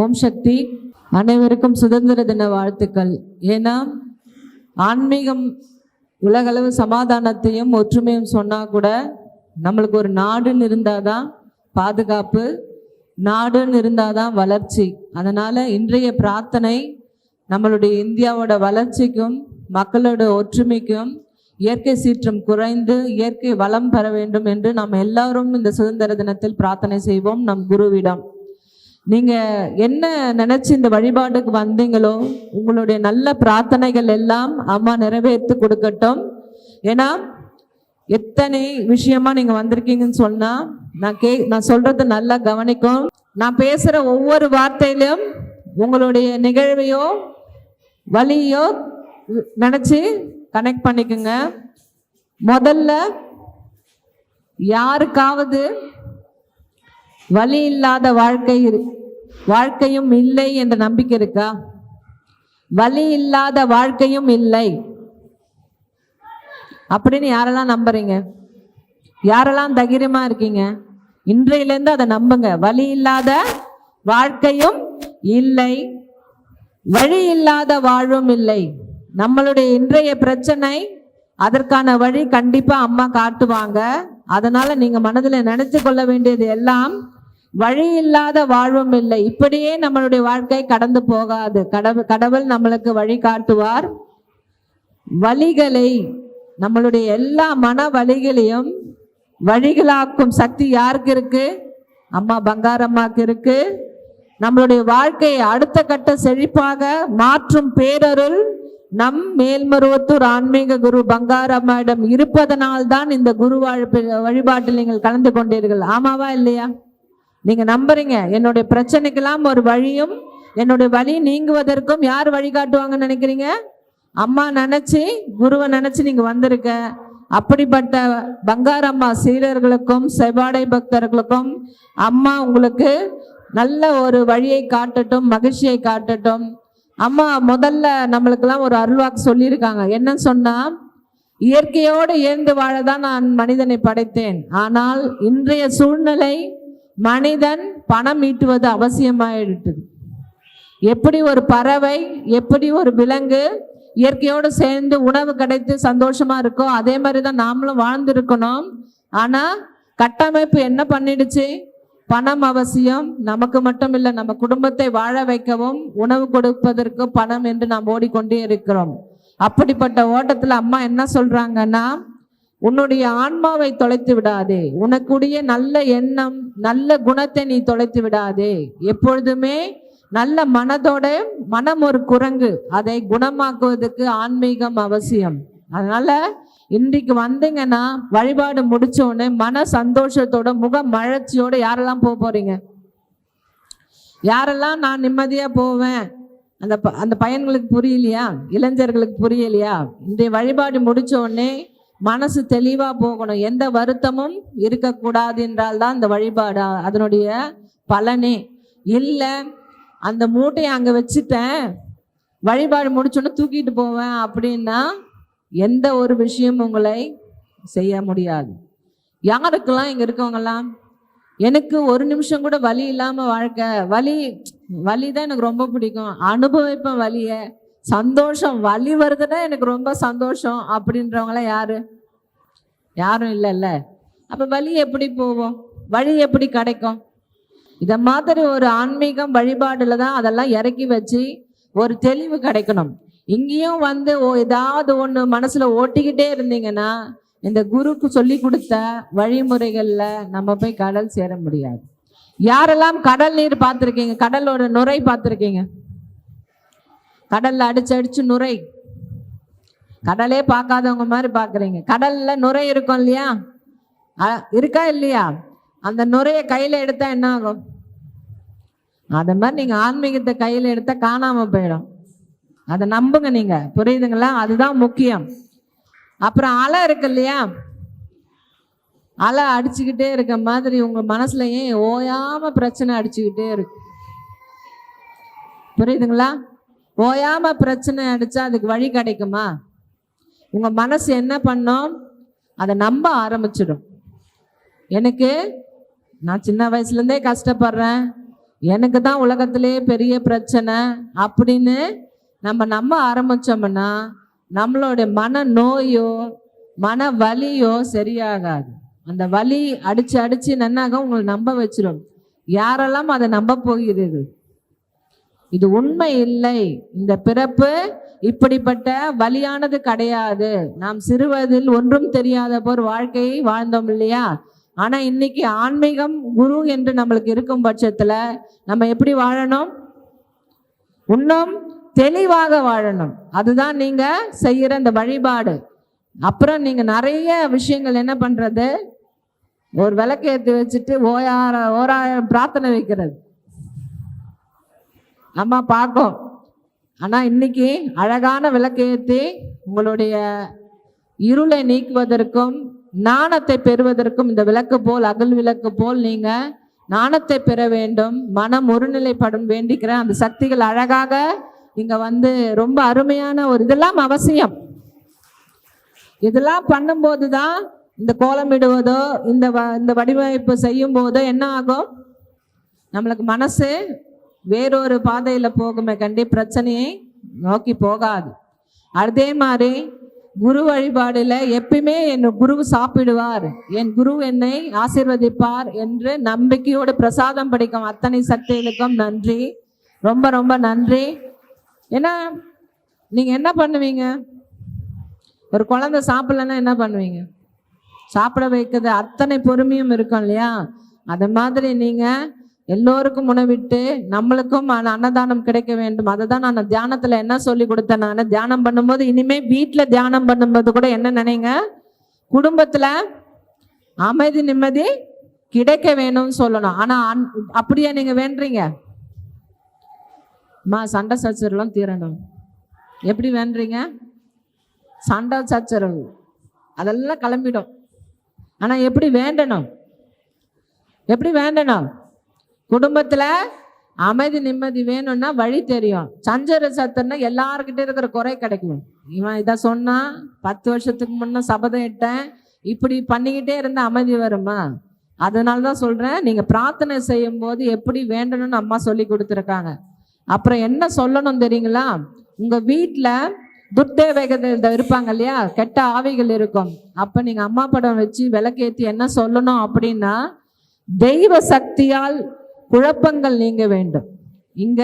ஓம் சக்தி. அனைவருக்கும் சுதந்திர தின வாழ்த்துக்கள். ஏன்னா ஆன்மீகம் உலகளவு சமாதானத்தையும் ஒற்றுமையும் சொன்னா கூட நம்மளுக்கு ஒரு நாடுன்னு இருந்தால் தான் பாதுகாப்பு நாடுன்னு இருந்தால் தான் வளர்ச்சி. அதனால் இன்றைய பிரார்த்தனை நம்மளுடைய இந்தியாவோட வளர்ச்சிக்கும் மக்களோட ஒற்றுமைக்கும் இயற்கை சீற்றம் குறைந்து இயற்கை வளம் பெற வேண்டும் என்று நாம் எல்லாரும் இந்த சுதந்திர தினத்தில் பிரார்த்தனை செய்வோம் நம் குருவிடம். நீங்கள் என்ன நினச்சி இந்த வழிபாட்டுக்கு வந்தீங்களோ உங்களுடைய நல்ல பிரார்த்தனைகள் எல்லாம் அம்மா நிறைவேற்றி கொடுக்கட்டும். ஏன்னா எத்தனை விஷயமா நீங்கள் வந்திருக்கீங்கன்னு சொன்னால் நான் கே நான் சொல்கிறது நல்லா கவனிக்கும். நான் பேசுகிற ஒவ்வொரு வார்த்தையிலும் உங்களுடைய நிகழ்வையோ வழியோ நினச்சி கனெக்ட் பண்ணிக்கோங்க. முதல்ல யாருக்காவது வலி இல்லாத வாழ்க்கை வாழ்க்கையும் இல்லை என்ற நம்பிக்கை இருக்கா? வலி இல்லாத வாழ்க்கையும் இல்லை. அப்படின்னு யாரெல்லாம் நம்புறீங்க? யாரெல்லாம் தைரியமா இருக்கீங்க? இன்றையிலேருந்து அதை நம்புங்க. வழி இல்லாத வாழ்க்கையும் இல்லை. வழி இல்லாத வாழ்வும் இல்லை. நம்மளுடைய இன்றைய பிரச்சனை அதற்கான வழி கண்டிப்பா அம்மா காட்டுவாங்க. அதனால நீங்க மனதில் நினைச்சு கொள்ள வேண்டியது எல்லாம் வழி இல்லாத வாழ்வும் இல்லை. இப்படியே நம்மளுடைய வாழ்க்கை கடந்து போகாது. கடவுள் கடவுள் நம்மளுக்கு வழி காட்டுவார். வழிகளை நம்மளுடைய எல்லா மன வழிகளையும் வழிகளாக்கும் சக்தி யாருக்கு இருக்கு? அம்மா பங்காரம்மாக்கு இருக்கு. நம்மளுடைய வாழ்க்கையை அடுத்த கட்ட செழிப்பாக மாற்றும் பேரருள் நம் மேல்மருவத்தூர் ஆன்மீக குரு பங்காரம்மாயிடம் இருப்பதனால் தான் இந்த குரு வழிபாட்டில் நீங்கள் கலந்து கொண்டீர்கள். ஆமாவா இல்லையா? நீங்க நம்புறீங்க. என்னுடைய பிரச்சனைக்கெல்லாம் ஒரு வழியும் என்னுடைய வழி நீங்குவதற்கும் யார் வழிகாட்டுவாங்கன்னு நினைக்கிறீங்க? அம்மா நினைச்சு குருவை நினைச்சு நீங்க வந்திருக்க. அப்படிப்பட்ட பங்காரம்மா சீரர்களுக்கும் செவ்வாடை பக்தர்களுக்கும் அம்மா உங்களுக்கு நல்ல ஒரு வழியை காட்டட்டும் மகிழ்ச்சியை காட்டட்டும். அம்மா முதல்ல நம்மளுக்கெல்லாம் ஒரு அருள்வாக்கு சொல்லியிருக்காங்க. என்ன சொன்னா இயற்கையோடு இயந்து வாழதான் நான் மனிதனை படைத்தேன். ஆனால் இன்றைய சூழ்நிலை மனிதன் பணம் ஈட்டுவது அவசியமாயிட்டது எப்படி ஒரு பறவை எப்படி ஒரு விலங்கு இயற்கையோடு சேர்ந்து உணவு கிடைத்து சந்தோஷமா இருக்கோ அதே மாதிரி தான் நாமளும் வாழ்ந்திருக்கணும். ஆனா கட்டமைப்பு என்ன பண்ணிடுச்சு? பணம் அவசியம். நமக்கு மட்டும் இல்லை நம்ம குடும்பத்தை வாழ வைக்கவும் உணவு கொடுப்பதற்கு பணம் என்று நாம் ஓடிக்கொண்டே இருக்கிறோம். அப்படிப்பட்ட ஓட்டத்தில் அம்மா என்ன சொல்றாங்கன்னா உன்னுடைய ஆன்மாவை தொலைத்து விடாதே. உனக்குடைய நல்ல எண்ணம் நல்ல குணத்தை நீ தொலைத்து விடாதே. எப்பொழுதுமே நல்ல மனதோட மனம் ஒரு குரங்கு. அதை குணமாக்குவதற்கு ஆன்மீகம் அவசியம். அதனால இன்றைக்கு வந்தீங்கன்னா வழிபாடு முடிச்ச உடனே மன சந்தோஷத்தோட முக மழச்சியோட யாரெல்லாம் போக போறீங்க? யாரெல்லாம் நான் நிம்மதியா போவேன்? அந்த ப- அந்த பையன்களுக்கு புரியலையா? இளைஞர்களுக்கு புரியலையா? இன்றைய வழிபாடு முடிச்ச உடனே மனசு தெளிவாக போகணும். எந்த வருத்தமும் இருக்கக்கூடாது என்றால் தான் இந்த வழிபாடு. அதனுடைய பலனே. இல்லை அந்த மூட்டையை அங்கே வச்சுட்டேன். வழிபாடு முடிச்சோன்னே தூக்கிட்டு போவேன் அப்படின்னா எந்த ஒரு விஷயமும் உங்களை செய்ய முடியாது. யாருக்கெல்லாம் இங்கே இருக்கவங்கெல்லாம்? எனக்கு ஒரு நிமிஷம் கூட வலி இல்லாமல் வாழ்க்கை. வலி வலி தான் எனக்கு ரொம்ப பிடிக்கும். அனுபவிப்பேன் வலியை. சந்தோஷம் வலி வருதுன்னா எனக்கு ரொம்ப சந்தோஷம் அப்படின்றவங்களாம் யாரு? யாரும் இல்லைல்ல. அப்போ வலி எப்படி போவோம் வழி எப்படி கிடைக்கும்? இதை மாதிரி ஒரு ஆன்மீகம் வழிபாடுல தான் அதெல்லாம் இறக்கி வச்சு ஒரு தெளிவு கிடைக்கணும். இங்கேயும் வந்து ஓ ஏதாவது ஒன்று மனசில் ஓட்டிக்கிட்டே இருந்தீங்கன்னா இந்த குருக்கு சொல்லி கொடுத்த வழிமுறைகளில் நம்ம போய் கடல் சேர முடியாது. யாரெல்லாம் கடல் நீர் பார்த்துருக்கீங்க? கடலோட நுரை பார்த்துருக்கீங்க? கடல்ல அடிச்சு அடிச்சு நுரை. கடலே பார்க்காதவங்க மாதிரி பார்க்குறீங்க. கடல்ல நுரை இருக்கும் இல்லையா? அ- இருக்கா இல்லையா? அந்த நுரையை கையில எடுத்தா என்ன ஆகும்? அது மாதிரி நீங்க ஆன்மீகத்தை கையில எடுத்தா காணாம போயிடும். அதை நம்புங்க நீங்க. புரியுதுங்களா? அதுதான் முக்கியம். அப்புறம் அலை இருக்கு இல்லையா? அலை அடிச்சுக்கிட்டே இருக்க மாதிரி உங்க மனசுல ஏன் ஓயாம பிரச்சனை அடிச்சுக்கிட்டே இருக்கு? புரியுதுங்களா? ஓயாம பிரச்சனை அடிச்சா அதுக்கு வழி கிடைக்குமா? உங்க மனசு என்ன பண்ணோம்? அதை நம்ப ஆரம்பிச்சிடும். எனக்கு நான் சின்ன வயசுலேருந்தே கஷ்டப்படுறேன். எனக்கு தான் உலகத்திலே பெரிய பிரச்சனை அப்படின்னு நம்ம நம்ப ஆரம்பித்தோம்னா நம்மளுடைய மன நோயோ மன வலியோ சரியாகாது. அந்த வலி அடிச்சு அடிச்சு நன்னாக உங்களை நம்ப வச்சிடும் யாரெல்லாம் அதை நம்ப போகிறீர்கள்? இது உண்மை இல்லை. இந்த பிறப்பு இப்படிப்பட்ட வலியானது கிடையாது. நாம் சிறுவதில் ஒன்றும் தெரியாத போர் வாழ்க்கையை வாழ்ந்தோம் இல்லையா? ஆனா இன்னைக்கு ஆன்மீகம் குரு என்று நம்மளுக்கு இருக்கும் பட்சத்துல நம்ம எப்படி வாழணும்? இன்னும் தெளிவாக வாழணும். அதுதான் நீங்க செய்யற இந்த வழிபாடு. அப்புறம் நீங்க நிறைய விஷயங்கள் என்ன பண்றது? ஒரு விளக்கு ஏற்றி வச்சுட்டு ஓயார ஓராயிரம் பிரார்த்தனை வைக்கிறது. நம்ம பார்க்கும். ஆனால் இன்னைக்கு அழகான விளக்கேற்றி உங்களுடைய இருளை நீக்குவதற்கும் நாணத்தை பெறுவதற்கும் இந்த விளக்கு போல் அகல் விளக்கு போல் நீங்கள் நாணத்தை பெற வேண்டும் மனம் ஒருநிலைப்படும் வேண்டிக்கிறேன் அந்த சக்திகள் அழகாக இங்கே வந்து ரொம்ப அருமையான ஒரு இதெல்லாம் அவசியம். இதெல்லாம் பண்ணும்போது தான் இந்த கோலமிடுவதோ இந்த வ- இந்த வடிவமைப்பு செய்யும் போதோ என்ன ஆகும்? நம்மளுக்கு மனசு வேறொரு பாதையில போகுமே கண்டி பிரச்சனையை நோக்கி போகாது. அதே மாதிரி குரு வழிபாடுல எப்பயுமே என் குரு சாப்பிடுவார். என் குரு என்னை ஆசீர்வதிப்பார் என்று நம்பிக்கையோடு பிரசாதம் படிக்கும் அத்தனை சக்திகளுக்கும் நன்றி. ரொம்ப ரொம்ப நன்றி. ஏன்னா நீங்க என்ன பண்ணுவீங்க? ஒரு குழந்தை சாப்பிடலன்னா என்ன பண்ணுவீங்க? சாப்பிட வைக்கிறது அத்தனை பொறுமையும் இருக்கும் இல்லையா? அது மாதிரி நீங்கள் எல்லோருக்கும் உணவிட்டு நம்மளுக்கும் அன்னதானம் கிடைக்க வேண்டும். அதை தான் நான் தியானத்துல என்ன சொல்லி கொடுத்தேன் நான்? தியானம் பண்ணும்போது இனிமே வீட்டில் தியானம் பண்ணும்போது கூட என்ன நினைங்க? குடும்பத்துல அமைதி நிம்மதி கிடைக்க வேணும்னு சொல்லணும். ஆனா அன்- அப்படியே நீங்க வேண்டுறீங்க. அம்மா சண்டை சச்சரவுலாம் தீரணும். எப்படி வேண்டுறீங்க? சண்டை சச்சரவு. அதெல்லாம் கிளம்பிடும். ஆனா எப்படி வேண்டணும்? எப்படி வேண்டணும்? குடும்பத்தில் அமைதி நிம்மதி வேணும்னா வழி தெரியும். சஞ்சர சத்தம்னா எல்லாருக்கிட்ட இருக்கிற குறை கிடைக்கும். இவன் இதை சொன்னான் பத்து வருஷத்துக்கு முன்னே சபதம் இட்டேன். இப்படி பண்ணிக்கிட்டே இருந்தால் அமைதி வருமா? அதனால தான் சொல்கிறேன் நீங்கள் பிரார்த்தனை செய்யும் போது எப்படி வேண்டணும்னு அம்மா சொல்லி கொடுத்துருக்காங்க. அப்புறம் என்ன சொல்லணும் தெரியுங்களா? உங்கள் வீட்டில் துர்தேவைகள் இருப்பாங்க இல்லையா? கெட்ட ஆவிகள் இருக்கும். அப்போ நீங்கள் அம்மா படம் வச்சு விளக்கேற்றி என்ன சொல்லணும் அப்படின்னா தெய்வ சக்தியால் குழப்பங்கள் நீங்க வேண்டும். இங்க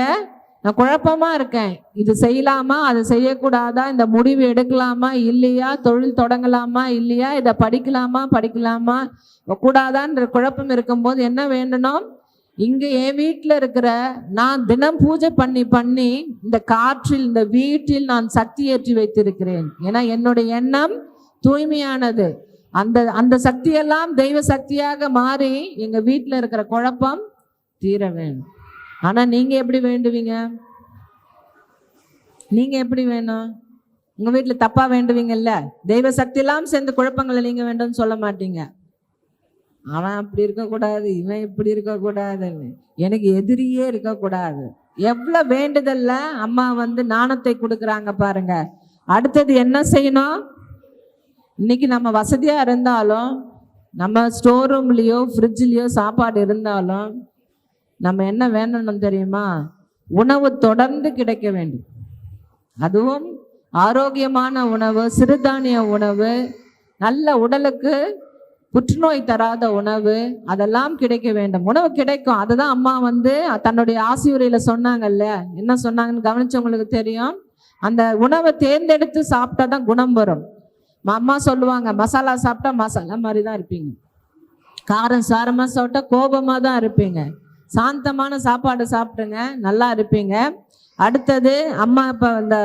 நான் குழப்பமா இருக்கேன். இது செய்யலாமா? அதை செய்யக்கூடாதா? இந்த முடிவு எடுக்கலாமா? இல்லையா? தொழில் தொடங்கலாமா? இல்லையா? இதை படிக்கலாமா? படிக்கலாமா? கூடாதான்ற குழப்பம் இருக்கும்போது என்ன வேண்டணும் இங்கே என் வீட்டில் இருக்கிற நான் தினம் பூஜை பண்ணி பண்ணி இந்த காற்றில் இந்த வீட்டில் நான் சக்தி ஏற்றி வைத்திருக்கிறேன். ஏன்னா என்னுடைய எண்ணம் தூய்மையானது. அந்த அந்த சக்தியெல்லாம் தெய்வ சக்தியாக மாறி எங்கள் வீட்டில் இருக்கிற குழப்பம் தீர வேணும் ஆனால் நீங்கள் எப்படி வேண்டுவீங்க? நீங்கள் எப்படி வேணும்? உங்கள் வீட்டில் தப்பாக வேண்டுவீங்கல்ல? தெய்வ சக்தியெல்லாம் சேர்ந்து குழப்பங்களை நீங்கள் வேண்டும்னு சொல்ல மாட்டீங்க. அவன் அப்படி இருக்கக்கூடாது இவன் இப்படி இருக்கக்கூடாதுன்னு. எனக்கு எதிரியே இருக்கக்கூடாது. எவ்வளோ வேண்டுதல்ல அம்மா வந்து நாணத்தை கொடுக்குறாங்க பாருங்க. அடுத்தது என்ன செய்யணும்? இன்னைக்கு நம்ம வசதியாக இருந்தாலும் நம்ம ஸ்டோர் ரூம்லேயோ ஃப்ரிட்ஜ்லேயோ சாப்பாடு இருந்தாலும் நம்ம என்ன வேண்டணும் தெரியுமா? உணவு தொடர்ந்து கிடைக்க வேண்டும். அதுவும் ஆரோக்கியமான உணவு சிறுதானிய உணவு நல்ல உடலுக்கு புற்றுநோய் தராத உணவு அதெல்லாம் கிடைக்க வேண்டும். உணவு கிடைக்கும். அதுதான் அம்மா வந்து தன்னுடைய ஆசியுரையில சொன்னாங்கல்ல? என்ன சொன்னாங்கன்னு கவனிச்சவங்களுக்கு தெரியும். அந்த உணவை தேர்ந்தெடுத்து சாப்பிட்டா தான் குணம் வரும். அம்மா சொல்லுவாங்க மசாலா சாப்பிட்டா மசாலா மாதிரி தான் இருப்பீங்க. காரம் சாரமாக சாப்பிட்டா கோபமாக தான் இருப்பீங்க. சாந்தமான சாப்பாடு சாப்பிடுங்க நல்லா இருப்பீங்க. அடுத்தது அம்மா இப்போ இந்த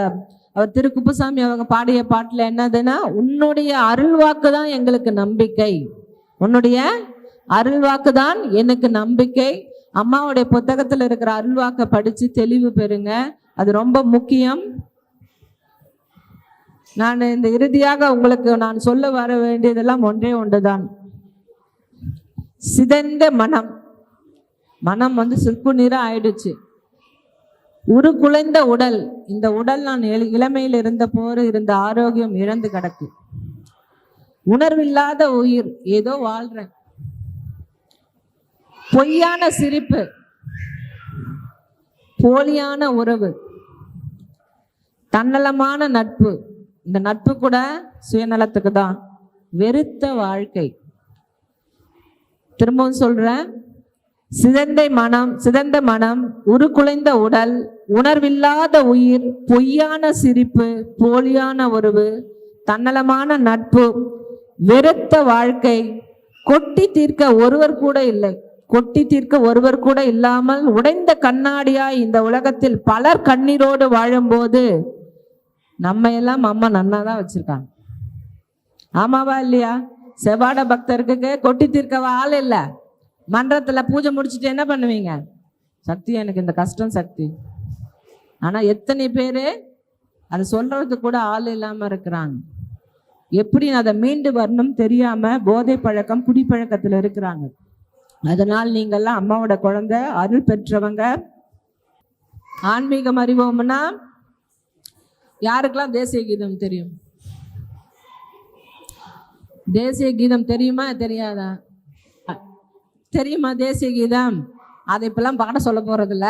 அவர் திரு குப்புசாமி அவங்க பாடிய பாட்டில் என்னதுன்னா உன்னுடைய அருள்வாக்கு தான் எங்களுக்கு நம்பிக்கை. உன்னுடைய அருள்வாக்கு தான் எனக்கு நம்பிக்கை. அம்மாவுடைய புத்தகத்தில் இருக்கிற அருள்வாக்கை படித்து தெளிவு பெறுங்க. அது ரொம்ப முக்கியம். நான் இந்த இறுதியாக உங்களுக்கு நான் சொல்ல வர வேண்டியதெல்லாம் ஒன்றே ஒன்றுதான். சிதைந்த மனம். மனம் வந்து சிற்பு நிறம் ஆயிடுச்சு. உரு குலைந்த உடல். இந்த உடல் நான் இளமையில் இருந்த போது இருந்த ஆரோக்கியம் இழந்து கிடக்கு. உணர்வில்லாத உயிர். ஏதோ வாழ்றேன். பொய்யான சிரிப்பு. போலியான உறவு. தன்னலமான நட்பு. இந்த நட்பு கூட சுயநலத்துக்கு தான். வெறுத்த வாழ்க்கை. திரும்பவும் சொல்றேன். சிதந்தை மனம் சிதந்த மனம் உருக்குலைந்த உடல் உணர்வில்லாத உயிர் பொய்யான சிரிப்பு போலியான உறவு தன்னலமான நட்பு வெறுத்த வாழ்க்கை கொட்டி தீர்க்க ஒருவர் கூட இல்லை. கொட்டி தீர்க்க ஒருவர் கூட இல்லாமல் உடைந்த கண்ணாடியாய் இந்த உலகத்தில் பலர் கண்ணீரோடு வாழும்போது நம்ம எல்லாம் அம்மா நன்னா தான் வச்சிருக்காங்க. ஆமாவா இல்லையா? செவ்வாட பக்தருக்கு கொட்டி தீர்க்கவா ஆள் இல்லை. மன்றத்தில் பூஜை முடிச்சுட்டு என்ன பண்ணுவீங்க? சக்தி எனக்கு இந்த கஷ்டம் சக்தி. ஆனால் எத்தனை பேர் அதை சொல்கிறது கூட ஆள் இல்லாமல் இருக்கிறாங்க. எப்படி அதை மீண்டு வரணும் தெரியாமல் போதை பழக்கம் குடிப்பழக்கத்தில் இருக்கிறாங்க. அதனால் நீங்கள்லாம் அம்மாவோட குழந்தை அருள் பெற்றவங்க. ஆன்மீகம் அறிவோம்னா யாருக்கெல்லாம் தேசிய கீதம் தெரியும்? தேசிய கீதம் தெரியுமா? தெரியாதா? தெரியுமா தேசிய கீதம்? அதை இப்பெல்லாம் பாட சொல்ல போறதில்ல.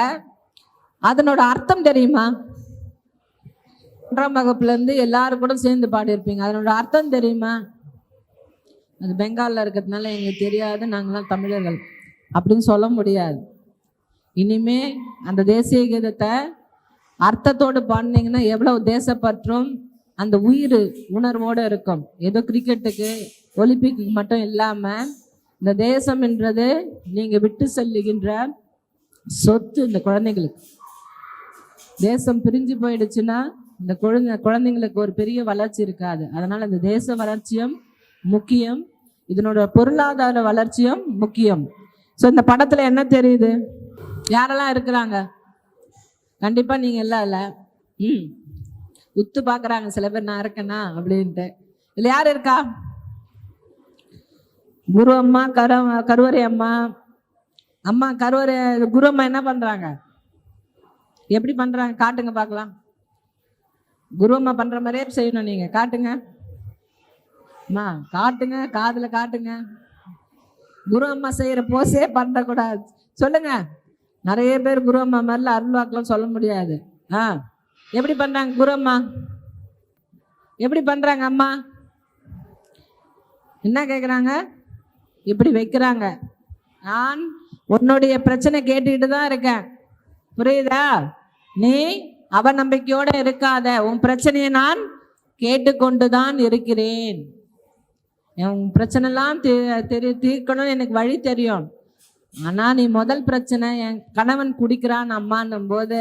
அதனோட அர்த்தம் தெரியுமா? ஒன்றாம் வகுப்புலேருந்து எல்லாரும் கூட சேர்ந்து பாடியிருப்பீங்க. அதனோட அர்த்தம் தெரியுமா? அது பெங்காலில் இருக்கிறதுனால எங்களுக்கு தெரியாது. நாங்களாம் தமிழர்கள். அப்படின்னு சொல்ல முடியாது. இனிமே அந்த தேசிய கீதத்தை அர்த்தத்தோடு பாடினீங்கன்னா எவ்வளவு தேசப்பற்றும் அந்த உயிர் உணர்வோடு இருக்கும். ஏதோ கிரிக்கெட்டுக்கு ஒலிம்பிக்கு மட்டும் இல்லாமல் இந்த தேசம் என்றது நீங்கள் விட்டு செல்லுகின்ற சொத்து இந்த குழந்தைங்களுக்கு தேசம் பிரிஞ்சு போயிடுச்சுன்னா இந்த குழந்தை குழந்தைங்களுக்கு ஒரு பெரிய வளர்ச்சி இருக்காது. அதனால இந்த தேச வளர்ச்சியும் முக்கியம். இதனோட பொருளாதார வளர்ச்சியும் முக்கியம். ஸோ இந்த படத்துல என்ன தெரியுது? யாரெல்லாம் இருக்கிறாங்க? கண்டிப்பா நீங்க எல்லாம் இல்லை. ம் உத்து பார்க்குறாங்க சில பேர் நான் இருக்கேனா? அப்படின்ட்டு. இல்லை யார் இருக்கா? குரு அம்மா கரு கருவறை அம்மா. அம்மா கருவறை குரு அம்மா என்ன பண்றாங்க? எப்படி பண்றாங்க? காட்டுங்க பார்க்கலாம். குரு அம்மா பண்ற மாதிரியே செய்யணும் நீங்க. காட்டுங்க. அம்மா காட்டுங்க காதுல காட்டுங்க. குரு அம்மா செய்யற போஸே பண்ணக்கூடாது. சொல்லுங்க. நிறைய பேர் குரு அம்மா மாதிரில அருள்வாக்கெல்லாம் சொல்ல முடியாது. ஆ எப்படி பண்றாங்க குரு அம்மா? எப்படி பண்றாங்க அம்மா? என்ன கேட்குறாங்க இப்படி வைக்கிறாங்க. நான் உன்னுடைய பிரச்சனை கேட்டுக்கிட்டு தான் இருக்கேன். புரியுதா? நீ அவநம்பிக்கையோட இருக்காத. உன் பிரச்சனையை நான் கேட்டுக்கொண்டு தான் இருக்கிறேன். உன் பிரச்சனைலாம் தெரி தீர்க்கணும்னு எனக்கு வழி தெரியும். ஆனால் நீ முதல் பிரச்சனை என் கணவன் குடிக்கிறான் அம்மான்னும் போது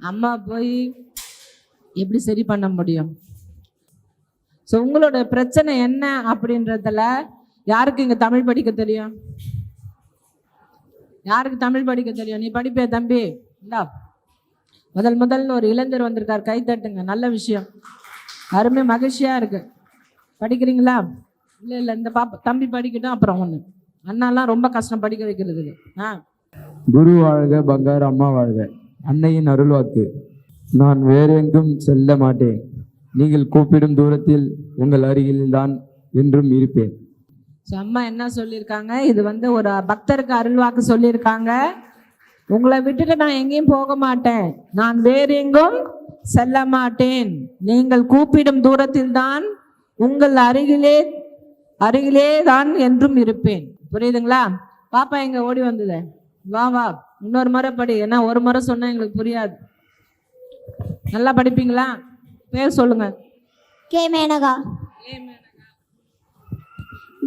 அம்மா போய் எப்படி சரி பண்ண முடியும்? ஸோ உங்களோட பிரச்சனை என்ன அப்படின்றதுல யாருக்கு இங்கே தமிழ் படிக்க தெரியும்? யாருக்கு தமிழ் படிக்க தெரியும்? நீ படிப்பே தம்பி. இந்தா. முதல் முதல்ல ஒரு இளைஞர் வந்திருக்கார். கை தட்டுங்க. நல்ல விஷயம். அருமை மகிழ்ச்சியாக இருக்கு. படிக்கிறீங்களா? இல்லை இல்லை. இந்த பாப்பா தம்பி படிக்கட்டும் அப்புறம் ஒன்று அண்ணாலாம் ரொம்ப கஷ்டம் படிக்க வைக்கிறதுக்கு. ஆ. குரு வாழ்க பங்காரு அம்மா வாழ்க. அன்னையின் அருள்வாக்கு. நான் வேறெங்கும் செல்ல மாட்டேன். நீங்கள் கூப்பிடும் தூரத்தில் உங்கள் அருகில்தான் என்றும் இருப்பேன். ஸோ அம்மா என்ன சொல்லியிருக்காங்க? இது வந்து ஒரு பக்தருக்கு அருள்வாக்கு சொல்லியிருக்காங்க. உங்களை விட்டுட்டு நான் எங்கேயும் போக மாட்டேன். நான் வேறு எங்கும் செல்ல மாட்டேன். நீங்கள் கூப்பிடும் தூரத்தில் தான் உங்கள் அருகிலே அருகிலே தான் என்றும் இருப்பேன். புரியுதுங்களா? பாப்பா எங்க ஓடி வந்தது? வா வா. இன்னொரு முறை படி. ஏன்னா ஒரு முறை சொன்னா எங்களுக்கு புரியாது. நல்லா படிப்பீங்களா? பேர் சொல்லுங்க. கே. மேனகா.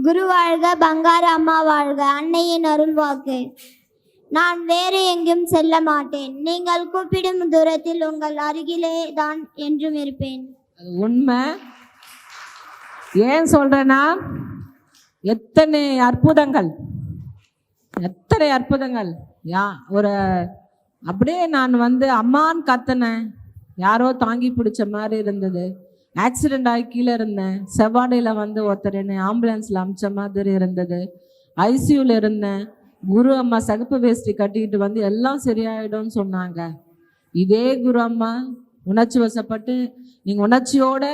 குரு வாழ்க பங்கார அம்மா வாழ்க அன்னையின் அருள்வாக்கு நான் வேறு எங்கும் செல்ல மாட்டேன். நீங்கள் கூப்பிடும் தூரத்தில் உங்கள் அருகிலே தான் என்றும் இருப்பேன். உண்மை. ஏன் சொல்றேன்னா எத்தனை அற்புதங்கள் எத்தனை அற்புதங்கள். யா ஒரு அப்படியே நான் வந்து அம்மான்னு கத்துனேன். யாரோ தாங்கி பிடிச்ச மாதிரி இருந்தது. ஆக்சிடென்ட் ஆகி கீழே இருந்தேன். செவ்வாடையில் வந்து ஒருத்தர் என்னை ஆம்புலன்ஸில் அமிச்ச மாதிரி இருந்தது. ஐசியூவில் இருந்தேன். குரு அம்மா சகப்பு வேஷ்டி கட்டிக்கிட்டு வந்து எல்லாம் சரியாயிடும்னு சொன்னாங்க. இதே குரு அம்மா உணர்ச்சி வசப்பட்டு நீங்கள் உணர்ச்சியோட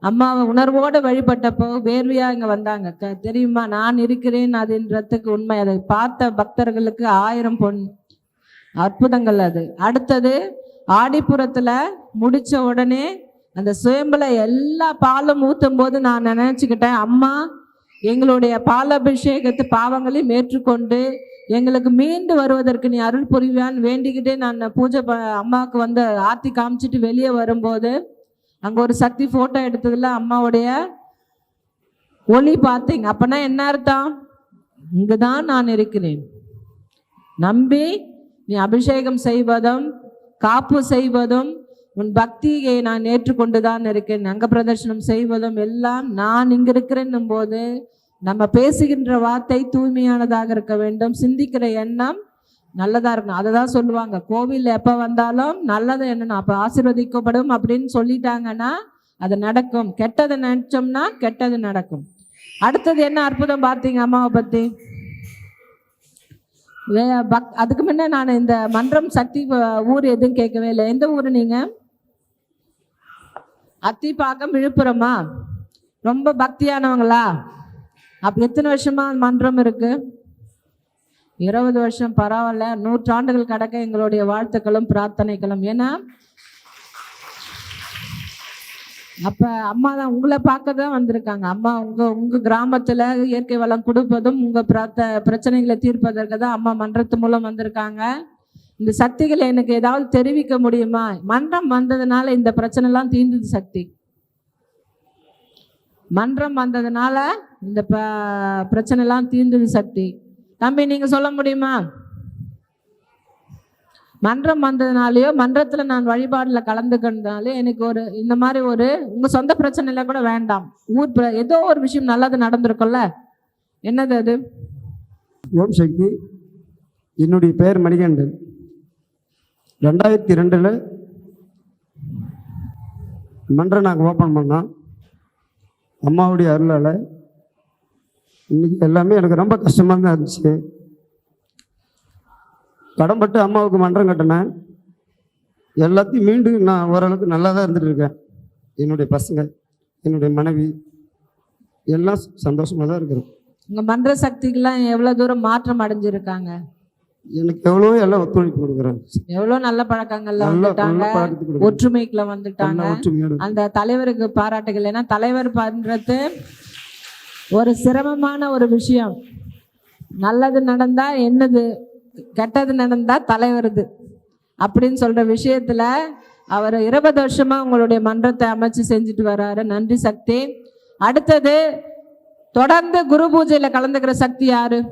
அம்மாவை உணர்வோடு வழிபட்டப்போ வேர்வையாக இங்கே வந்தாங்க. க- தெரியுமா? நான் இருக்கிறேன் அதுன்றதுக்கு உண்மை. அதை பார்த்த பக்தர்களுக்கு ஆயிரம் பொன் அற்புதங்கள் அது. அடுத்தது ஆடிப்புறத்தில் முடித்த உடனே அந்த சுயம்புல எல்லா பாலும் ஊற்றும் போது நான் நினைச்சுக்கிட்டேன் அம்மா எங்களுடைய பாலாபிஷேகத்து பாவங்களையும் ஏற்றுக்கொண்டு எங்களுக்கு மீண்டு வருவதற்கு நீ அருள் புரிவியான்னு வேண்டிக்கிட்டே நான் பூஜை ப அம்மாவுக்கு வந்து ஆர்த்தி காமிச்சிட்டு வெளியே வரும்போது அங்கே ஒரு சக்தி ஃபோட்டோ எடுத்ததில் அம்மாவுடைய ஒளி பார்த்தீங்க அப்போனா என்ன அர்த்தம்? இங்கு தான் நான் இருக்கிறேன். நம்பி நீ அபிஷேகம் செய்வதும் காப்பு செய்வதும் உன் பக்தியை நான் ஏற்றுக்கொண்டு தான் இருக்கேன். அங்க பிரதர்ஷனம் செய்வதும் எல்லாம் நான் இங்க இருக்கிறேன்னும் போது நம்ம பேசுகின்ற வார்த்தை தூய்மையானதாக இருக்க வேண்டும். சிந்திக்கிற எண்ணம் நல்லதா இருக்கணும். அதை தான் சொல்லுவாங்க. கோவில் எப்போ வந்தாலும் நல்லது என்னன்னா அப்போ ஆசிர்வதிக்கப்படும் அப்படின்னு சொல்லிட்டாங்கன்னா அது நடக்கும். கெட்டதை நினைச்சோம்னா கெட்டது நடக்கும். அடுத்தது என்ன அற்புதம் பார்த்தீங்க அம்மாவை பத்தி? வே பக் அதுக்கு முன்னே நான் இந்த மன்றம் சக்தி ஊர் எதுவும் கேட்கவே இல்லை. எந்த ஊர் நீங்கள் அத்திப்பாக்கம் விழுப்புரமா? ரொம்ப பக்தியானவங்களா? அப்ப எத்தனை வருஷமா மன்றம் இருக்கு? இருபது வருஷம் பரவாயில்ல. நூற்றாண்டுகள் கடக்க எங்களுடைய வாழ்த்துக்களும் பிரார்த்தனைகளும். ஏன்னா அப்ப அம்மா தான் உங்களை பார்க்க தான் வந்திருக்காங்க. அம்மா உங்க உங்க கிராமத்துல இயற்கை வளம் கொடுப்பதும் உங்க பிரார்த்த பிரச்சனைகளை தீர்ப்பதற்கு தான் அம்மா மன்றத்து மூலம் வந்திருக்காங்க. இந்த சக்திகளை எனக்கு ஏதாவது தெரிவிக்க முடியுமா? மன்றம் வந்ததுனால இந்த பிரச்சனை எல்லாம் தீர்ந்தது சக்தி. மன்றம் வந்ததுனால இந்த ப- பிரச்சனை எல்லாம் தீர்ந்தது சக்தி. தம்பி நீங்க சொல்ல முடியுமா? மன்றம் வந்ததுனாலயோ மன்றத்துல நான் வழிபாடுல கலந்துக்கிறதுனால எனக்கு ஒரு இந்த மாதிரி ஒரு உங்க சொந்த பிரச்சனையில் கூட வேண்டாம். ஊர் ஏதோ ஒரு விஷயம் நல்லது நடந்திருக்கும்ல? என்னது அது? ஓம் சக்தி. என்னுடைய பெயர் மணிகண்டன். ரெண்டாயிரத்தி ரெண்டில் மன்றம் நாங்கள் ஓப்பன் பண்ணோம் அம்மாவுடைய அருளால் இன்றைக்கி எல்லாமே எனக்கு ரொம்ப கஷ்டமாக தான் இருந்துச்சு. கடன்பட்டு அம்மாவுக்கு மன்றம் கட்டினேன். எல்லாத்தையும் மீண்டும் நான் ஓரளவுக்கு நல்லா தான் இருந்துட்டு இருக்கேன். என்னுடைய பசங்க என்னுடைய மனைவி எல்லாம் சந்தோஷமாக தான் இருக்கிறோம். உங்கள் மன்ற சக்திக்கெல்லாம் எவ்வளோ தூரம் மாற்றம் அடைஞ்சிருக்காங்க? எனக்கு எவ்வளோ எல்லாம் ஒத்துழைப்பு கொடுக்குறாங்க எவ்வளவு நல்ல பழக்கங்கள்ல வந்துட்டாங்க. ஒற்றுமைக்குள்ள வந்துட்டாங்க. அந்த தலைவருக்கு பாராட்டுகள். ஏன்னா தலைவர் பண்றது ஒரு சிரமமான ஒரு விஷயம். நல்லது நடந்தா என்னது? கெட்டது நடந்தா தலைவருது. அப்படின்னு சொல்ற விஷயத்துல அவர் இருபது வருஷமா உங்களுடைய மன்றத்தை அமைச்சு செஞ்சுட்டு வர்றாரு நன்றி சக்தி. அடுத்தது தொடர்ந்து குரு பூஜையில கலந்துக்கிற சக்தி யாரு?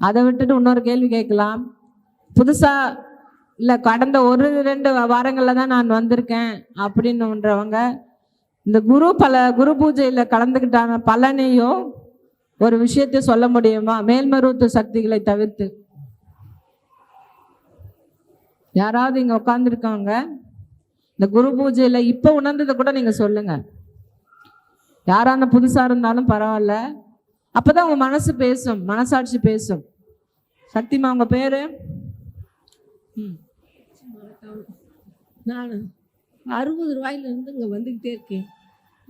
அதை விட்டுட்டு இன்னொரு கேள்வி கேட்கலாம். புதுசாக இல்லை கடந்த ஒரு ரெண்டு வாரங்களில் தான் நான் வந்திருக்கேன் அப்படின்னுன்றவங்க இந்த குரு பல குரு பூஜையில் கலந்துக்கிட்டான பலனையும் ஒரு விஷயத்தை சொல்ல முடியுமா? மேல்மருவத்து சக்திகளை தவிர்த்து. யாராவது இங்கே உட்காந்துருக்காங்க இந்த குரு பூஜையில் இப்போ உணர்ந்ததை கூட நீங்கள் சொல்லுங்கள் யாரான புதுசாக இருந்தாலும் பரவாயில்ல. அப்போ தான் உங்கள் மனசு பேசும் மனசாட்சி பேசும். சக்திமா உங்க பேரு? நான் அறுபது ரூபாயிலேருந்து இங்கே வந்துக்கிட்டே இருக்கேன்.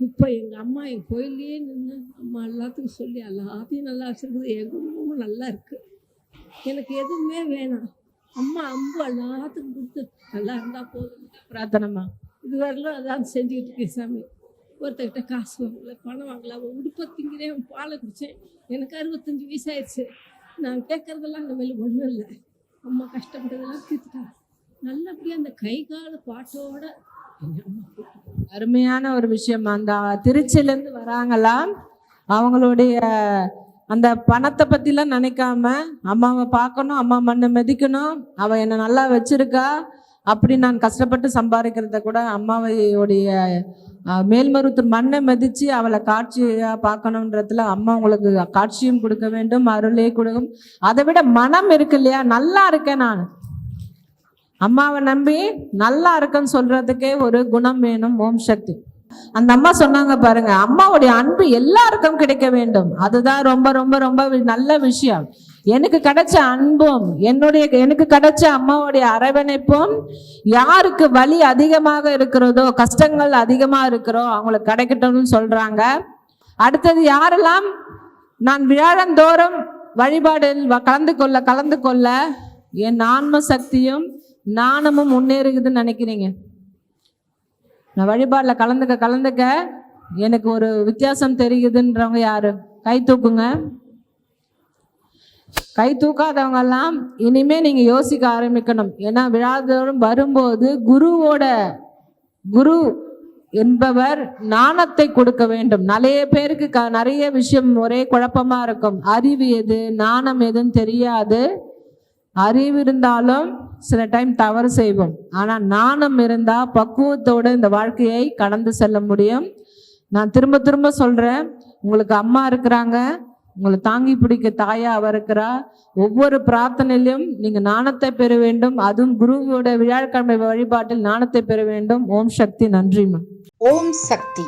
இப்போ எங்கள் அம்மா என் கோயிலே நின்று அம்மா எல்லாத்துக்கும் சொல்லி எல்லாத்தையும் நல்லா வச்சுருக்குது. என் குடும்பமும் நல்லா இருக்குது எனக்கு எதுவுமே வேணாம். அம்மா அம்பு எல்லாத்துக்கும் கொடுத்து நல்லா இருந்தால் போதும். பிரார்த்தனைமா இதுவரையிலும் அதான் செஞ்சுக்கிட்டு இருக்கேன் சாமி. ஒருத்தர்கிட்ட காசு வாங்கல பணம் வாங்கல அவன் உடுப்பை திங்கிறேன் பாலை குடித்தேன் எனக்கு அறுபத்தஞ்சு வயசாயிடுச்சு நான் கேட்குறதெல்லாம் அந்த மேலே ஒன்றும் இல்லை. அம்மா கஷ்டப்பட்டதெல்லாம் தீர்த்துட்டாங்க நல்லபடியாக அந்த கை கால பாட்டோட அருமையான ஒரு விஷயம். அந்த திருச்சியிலேருந்து வராங்களா அவங்களுடைய அந்த பணத்தை பற்றிலாம் நினைக்காம அம்மாவை பார்க்கணும் அம்மா மண்ணை மிதிக்கணும் அவள் என்னை நல்லா வச்சிருக்கா அப்படி நான் கஷ்டப்பட்டு சம்பாதிக்கிறத கூட அம்மாவையுடைய அஹ், மேல்மருவத்தூர் மண்ணை மதித்து அவளை காட்சியாக பார்க்கணுன்றதுல அம்மா உங்களுக்கு காட்சியும் கொடுக்க வேண்டும் அருளே கொடுக்கும். அதை விட மனம் இருக்கு இல்லையா? நல்லா இருக்கேன் நான். அம்மாவை நம்பி நல்லா இருக்குன்னு சொல்றதுக்கே ஒரு குணம் வேணும் ஓம் சக்தி. அந்த அம்மா சொன்னாங்க பாருங்க அம்மாவுடைய அன்பு எல்லாருக்கும் கிடைக்க வேண்டும். அதுதான் ரொம்ப ரொம்ப ரொம்ப நல்ல விஷயம். எனக்கு கிடைச்ச அன்பும் என்னுடைய எனக்கு கிடைச்ச அம்மாவுடைய அரவணைப்பும் யாருக்கு வலி அதிகமாக இருக்கிறதோ கஷ்டங்கள் அதிகமாக இருக்கிறோ அவங்களுக்கு கிடைக்கட்டும்னு சொல்றாங்க. அடுத்தது யாரெல்லாம் நான் வியாழந்தோறும் வழிபாடில் வ- கலந்து கொள்ள கலந்து கொள்ள என் ஆன்ம சக்தியும் நாணமும் முன்னேறுகுதுன்னு நினைக்கிறீங்க? நான் வழிபாடில் கலந்துக்க கலந்துக்க எனக்கு ஒரு வித்தியாசம் தெரியுதுன்றவங்க யாரு? கை தூக்குங்க. கை தூக்காதவங்க எல்லாம் இனிமே நீங்க யோசிக்க ஆரம்பிக்கணும். ஏன்னா விழாதோறும் வரும்போது குருவோட குரு என்பவர் நாணத்தை கொடுக்க வேண்டும். நிறைய பேருக்கு க நிறைய விஷயம் ஒரே குழப்பமா இருக்கும். அறிவு எது நாணம் எதுன்னு தெரியாது. அறிவு இருந்தாலும் சில டைம் தவறு செய்வோம். ஆனால் நாணம் இருந்தால் பக்குவத்தோட இந்த வாழ்க்கையை கடந்து செல்ல முடியும். நான் திரும்ப திரும்ப சொல்கிறேன் உங்களுக்கு அம்மா இருக்கிறாங்க. உங்களை தாங்கி பிடிக்க தாயா அவர் இருக்கிறா. ஒவ்வொரு பிரார்த்தனையிலும் நீங்க நாணத்தை பெற வேண்டும். அதுவும் குருவோட விழாக்கிழமை வழிபாட்டில் நாணத்தை பெற வேண்டும். ஓம் சக்தி நன்றி ஓம் சக்தி.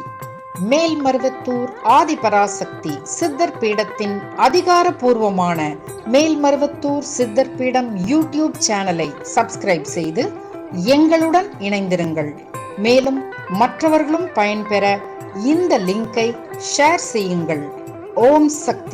மேல்மருவத்தூர் ஆதிபராசக்தி சித்தர் பீடத்தின் அதிகாரபூர்வமான மேல்மருவத்தூர் சித்தர் பீடம் யூடியூப் சேனலை சப்ஸ்கிரைப் செய்து எங்களுடன் இணைந்திருங்கள். மேலும் மற்றவர்களும் பயன்பெற இந்த லிங்கை ஷேர் செய்யுங்கள். ஓம் சக்தி.